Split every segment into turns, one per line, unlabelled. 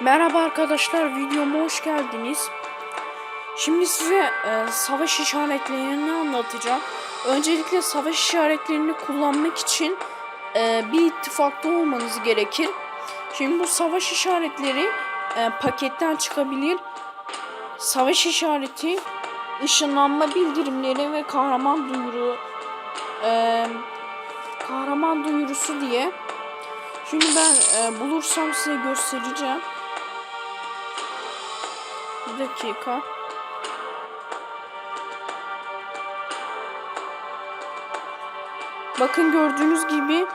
Merhaba arkadaşlar videoma hoş geldiniz. Şimdi size e, savaş işaretlerini anlatacağım. Öncelikle savaş işaretlerini kullanmak için e, bir ittifakta olmanız gerekir. Şimdi bu savaş işaretleri e, paketten çıkabilir. Savaş işareti, ışınlanma bildirimleri ve kahraman duyuru e, kahraman duyurusu diye. Şimdi ben e, bulursam size göstereceğim. Bir dakika. Bakın gördüğünüz gibi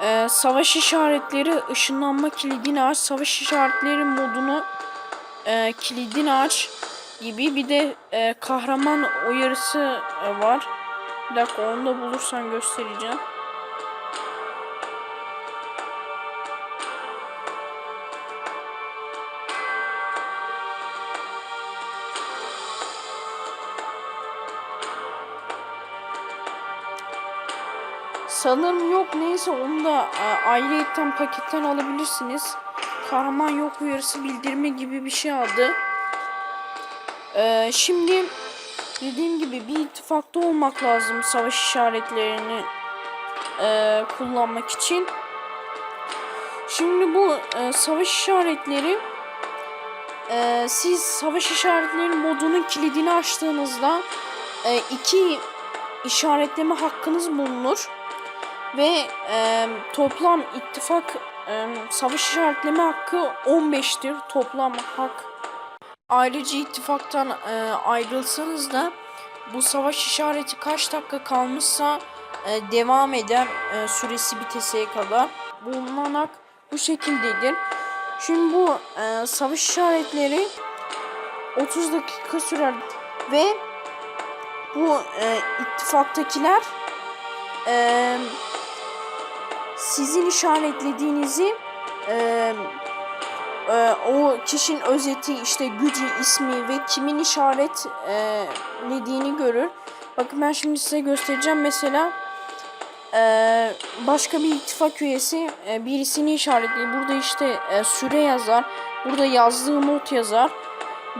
e, savaş işaretleri ışınlanma kilidini aç, savaş işaretleri modunu e, kilidini aç gibi bir de e, kahraman uyarısı e, var. Bir dakika onu da bulursan göstereceğim. Sanırım yok neyse onu da e, ayrıyetten paketten alabilirsiniz. Kahraman yok uyarısı bildirme gibi bir şey aldı. E, şimdi dediğim gibi bir ittifakta olmak lazım savaş işaretlerini e, kullanmak için. Şimdi bu e, savaş işaretleri e, siz savaş işaretleri modunun kilidini açtığınızda e, iki işaretleme hakkınız bulunur ve e, toplam ittifak e, savaş işaretleme hakkı 15'tir toplam hak. Ayrıca ittifaktan e, ayrılsanız da bu savaş işareti kaç dakika kalmışsa e, devam eder e, süresi biteseye kadar. Bulunan hak bu şekildedir. Şimdi bu e, savaş işaretleri 30 dakika sürer ve bu e, ittifaktakiler e, sizin işaretlediğinizi e, e, o kişinin özeti işte gücü, ismi ve kimin işaretlediğini görür. Bakın ben şimdi size göstereceğim. Mesela e, başka bir ittifak üyesi e, birisini işaretliyor. Burada işte e, süre yazar. Burada yazdığı not yazar.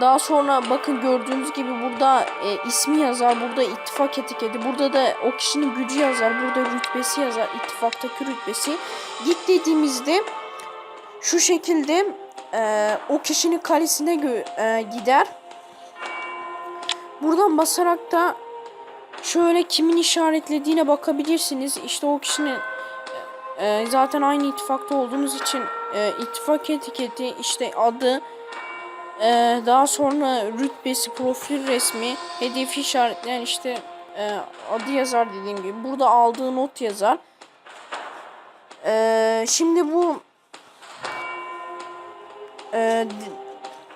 Daha sonra bakın gördüğünüz gibi burada e, ismi yazar, burada ittifak etiketi, burada da o kişinin gücü yazar, burada rütbesi yazar, ittifaktaki rütbesi. Git dediğimizde şu şekilde e, o kişinin kalesine e, gider. Buradan basarak da şöyle kimin işaretlediğine bakabilirsiniz. İşte o kişinin e, zaten aynı ittifakta olduğunuz için e, ittifak etiketi, işte adı, ee, daha sonra rütbesi, profil resmi, hedefi işaretleyen işte e, adı yazar dediğim gibi. Burada aldığı not yazar. Ee, şimdi bu e,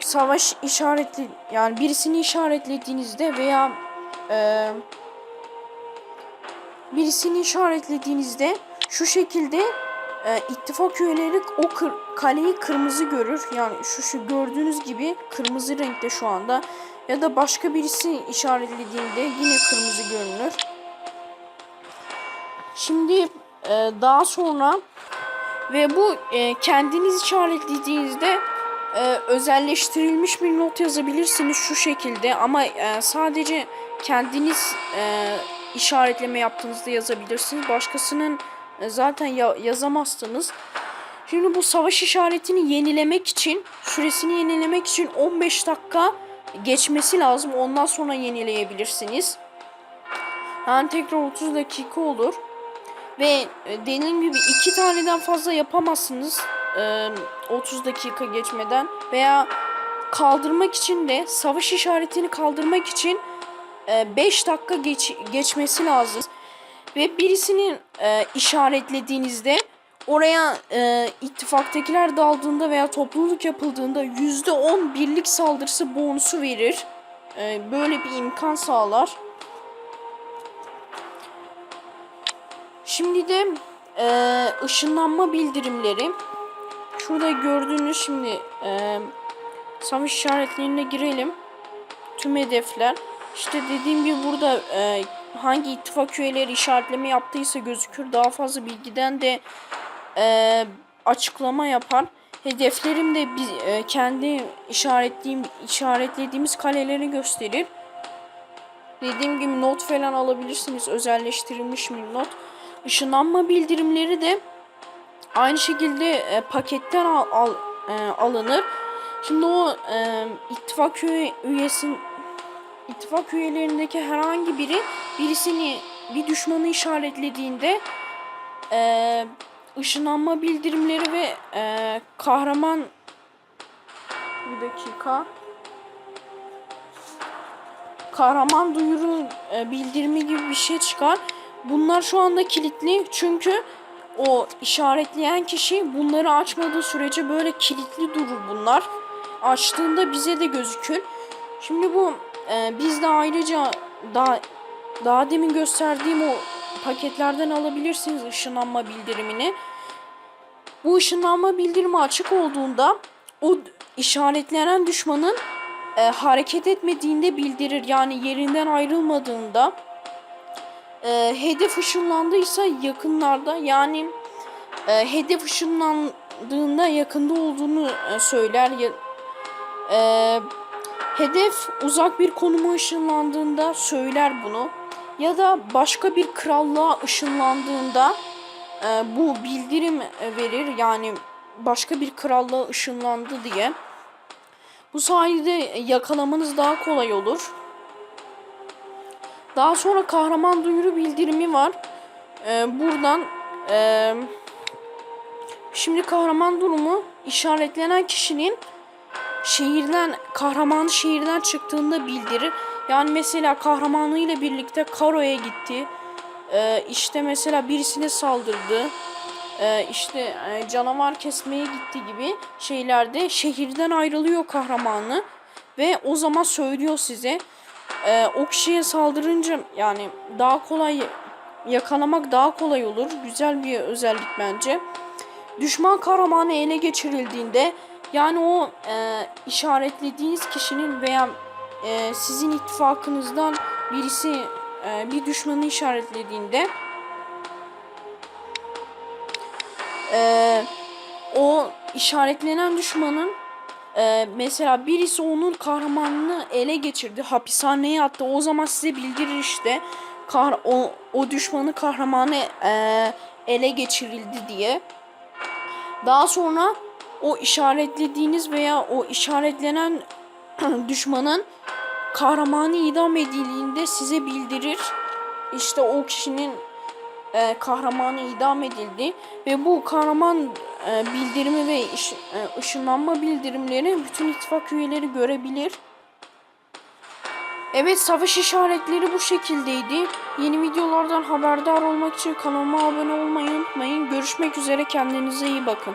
savaş işaretli yani birisini işaretlediğinizde veya e, birisini işaretlediğinizde şu şekilde e, ittifak üyeleri o kır, kaleyi kırmızı görür. Yani şu şu gördüğünüz gibi kırmızı renkte şu anda. Ya da başka birisi işaretlediğinde yine kırmızı görünür. Şimdi e, daha sonra ve bu e, kendiniz işaretlediğinizde e, özelleştirilmiş bir not yazabilirsiniz şu şekilde ama e, sadece kendiniz e, işaretleme yaptığınızda yazabilirsiniz. Başkasının e, zaten ya- yazamazsınız. Şimdi bu savaş işaretini yenilemek için, süresini yenilemek için 15 dakika geçmesi lazım. Ondan sonra yenileyebilirsiniz. Yani tekrar 30 dakika olur. Ve e, dediğim gibi iki taneden fazla yapamazsınız e, 30 dakika geçmeden. Veya kaldırmak için de savaş işaretini kaldırmak için 5 dakika geç, geçmesi lazım. Ve birisini e, işaretlediğinizde oraya e, ittifaktakiler daldığında veya topluluk yapıldığında %10 birlik saldırısı bonusu verir. E, böyle bir imkan sağlar. Şimdi de e, ışınlanma bildirimleri. Şurada gördüğünüz şimdi e, savaş işaretlerine girelim. Tüm hedefler. İşte dediğim gibi burada e, hangi ittifak üyeleri işaretleme yaptıysa gözükür. Daha fazla bilgiden de e, açıklama yapar. Hedeflerim de biz, e, kendi işaretlediğim işaretlediğimiz kaleleri gösterir. Dediğim gibi not falan alabilirsiniz. Özelleştirilmiş bir not. Işınlanma bildirimleri de aynı şekilde e, paketten al, al- e, alınır. Şimdi o e, ittifak üye, üyesin ittifak üyelerindeki herhangi biri birisini bir düşmanı işaretlediğinde e, ışınlanma bildirimleri ve e, kahraman bir dakika kahraman duyuru e, bildirimi gibi bir şey çıkar. Bunlar şu anda kilitli çünkü o işaretleyen kişi bunları açmadığı sürece böyle kilitli durur bunlar. Açtığında bize de gözükür. Şimdi bu e, biz de ayrıca daha daha demin gösterdiğim o paketlerden alabilirsiniz ışınlanma bildirimini. Bu ışınlanma bildirimi açık olduğunda o işaretlenen düşmanın e, hareket etmediğinde bildirir. Yani yerinden ayrılmadığında e, hedef ışınlandıysa yakınlarda yani e, hedef ışınlandığında yakında olduğunu e, söyler. E, hedef uzak bir konuma ışınlandığında söyler bunu. Ya da başka bir krallığa ışınlandığında e, bu bildirim verir. Yani başka bir krallığa ışınlandı diye. Bu sayede yakalamanız daha kolay olur. Daha sonra kahraman duyuru bildirimi var. Ee, buradan e, şimdi kahraman durumu işaretlenen kişinin şehirden kahramanı şehirden çıktığında bildirir. Yani mesela kahramanıyla birlikte Karo'ya gitti. Ee, işte mesela birisine saldırdı. Ee, işte e, canavar kesmeye gitti gibi şeylerde şehirden ayrılıyor kahramanı ve o zaman söylüyor size Ee, o kişiye saldırınca yani daha kolay yakalamak daha kolay olur. Güzel bir özellik bence. Düşman kahramanı ele geçirildiğinde yani o e, işaretlediğiniz kişinin veya e, sizin ittifakınızdan birisi e, bir düşmanı işaretlediğinde e, o işaretlenen düşmanın e, mesela birisi onun kahramanını ele geçirdi, hapishaneye attı. O zaman size bildirir işte kah o, o düşmanı kahramanı e, ele geçirildi diye. Daha sonra o işaretlediğiniz veya o işaretlenen düşmanın kahramanı idam edildiğinde size bildirir. İşte o kişinin e, kahramanı idam edildi ve bu kahraman e, bildirimi ve iş, e, ışınlanma bildirimleri bütün ittifak üyeleri görebilir. Evet savaş işaretleri bu şekildeydi. Yeni videolardan haberdar olmak için kanalıma abone olmayı unutmayın. Görüşmek üzere kendinize iyi bakın.